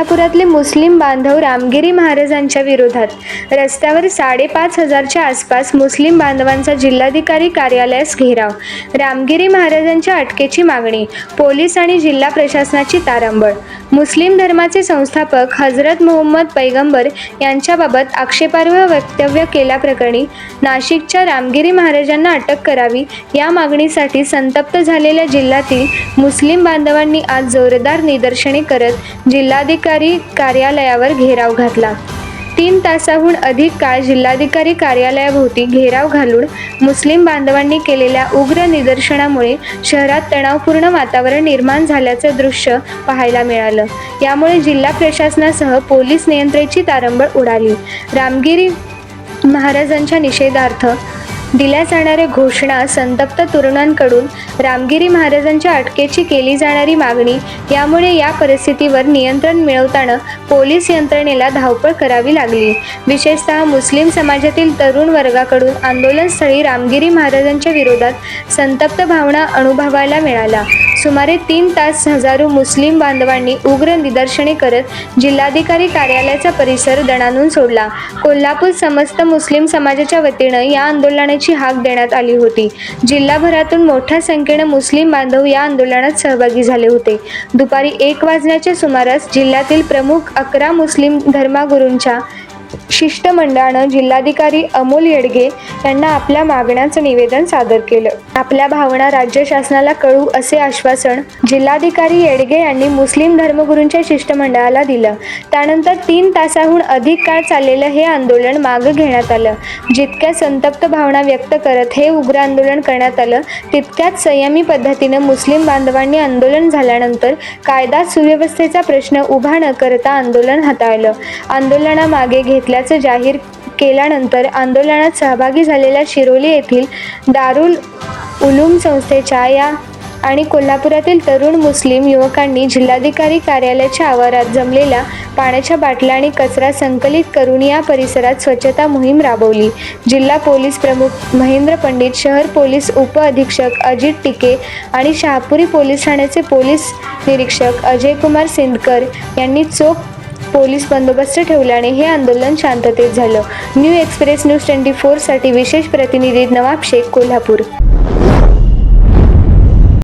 कोल्हापुरातले मुस्लिम बांधव रामगिरी महाराजांच्या विरोधात रस्त्यावर साडेपाच हजारच्या आसपास मुस्लिम बांधवांचा जिल्हाधिकारी कार्यालयास घेराव रामगिरी महाराजांच्या अटकेची मागणी पोलीस आणि जिल्हा प्रशासनाची तारांबळ. मुस्लिम धर्माचे संस्थापक हजरत मोहम्मद पैगंबर यांच्याबाबत आक्षेपार्ह वक्तव्य केल्याप्रकरणी नाशिकच्या रामगिरी महाराजांना अटक करावी या मागणीसाठी संतप्त झालेल्या जिल्ह्यातील मुस्लिम बांधवांनी आज जोरदार निदर्शने करत जिल्हाधिकारी कार्यालयावर घेराव घातला. तीन तासाहून अधिक काळ जिल्हाधिकारी कार्यालयाभोवती घेराव घालून मुस्लिम बांधवांनी केलेल्या उग्र निदर्शनामुळे शहरात तणावपूर्ण वातावरण निर्माण झाल्याचं दृश्य पाहायला मिळालं. यामुळे जिल्हा प्रशासनासह पोलीस नियंत्रेची तारंबळ उडाली. रामगिरी महाराजांच्या निषेधार्थ दिल्या जाणाऱ्या घोषणा संतप्त तरुणांकडून रामगिरी महाराजांच्या अटकेची केली जाणारी मागणी यामुळे या परिस्थितीवर नियंत्रण मिळवताना पोलीस यंत्रणेला धावपळ करावी लागली. विशेषतः मुस्लिम समाजातील तरुण वर्गाकडून आंदोलनस्थळी रामगिरी महाराजांच्या विरोधात संतप्त भावना अनुभवायला मिळाला सुमारे तीन तास हजारो मुस्लिम बांधवांनी उग्र निदर्शने करत जिल्हाधिकारी कार्यालयाचा परिसर दणानून सोडला. कोल्हापूर समस्त मुस्लिम समाजाच्या वतीनं या आंदोलनाची हाक देण्यात आली होती. जिल्हाभरातून मोठ्या संख्येनं मुस्लिम बांधव या आंदोलनात सहभागी झाले होते. दुपारी एक वाजण्याच्या सुमारास जिल्ह्यातील प्रमुख अकरा मुस्लिम धर्मगुरूंच्या शिष्टमंडळानं जिल्हाधिकारी अमोल येडगे यांना आपल्या मागण्यांचं निवेदन सादर केलं. आपल्या भावना राज्य शासनाला कळू असे आश्वासन जिल्हाधिकारी येडगे यांनी मुस्लिम धर्मगुरूंच्या शिष्टमंडळाला दिलं. त्यानंतर तीन तासाहून अधिक काळ चाललेलं हे आंदोलन मागं घेण्यात आलं. जितक्या संतप्त भावना व्यक्त करत हे उग्र आंदोलन करण्यात आलं तितक्याच संयमी पद्धतीनं मुस्लिम बांधवांनी आंदोलन झाल्यानंतर कायदा सुव्यवस्थेचा प्रश्न उभा न करता आंदोलन हाताळलं. आंदोलनामागे घेतल्या घेतल्याचं जाहीर केल्यानंतर आंदोलनात सहभागी झालेल्या शिरोली येथील दारुल उलूम संस्थेच्या या आणि कोल्हापुरातील तरुण मुस्लिम युवकांनी जिल्हाधिकारी कार्यालयाच्या आवारात जमलेल्या पाण्याच्या बाटल्या आणि कचरा संकलित करून या परिसरात स्वच्छता मोहीम राबवली. जिल्हा पोलीस प्रमुख महेंद्र पंडित शहर पोलीस उप अधीक्षक अजित टिके आणि शहापुरी पोलीस ठाण्याचे पोलीस निरीक्षक अजय कुमार सिंदकर यांनी चोख पोलीस बंदोबस्त ठेवल्याने हे आंदोलन शांततेत झालं. न्यू एक्सप्रेस न्यूज ट्वेंटी फोरसाठी विशेष प्रतिनिधी नवाब शेख कोल्हापूर.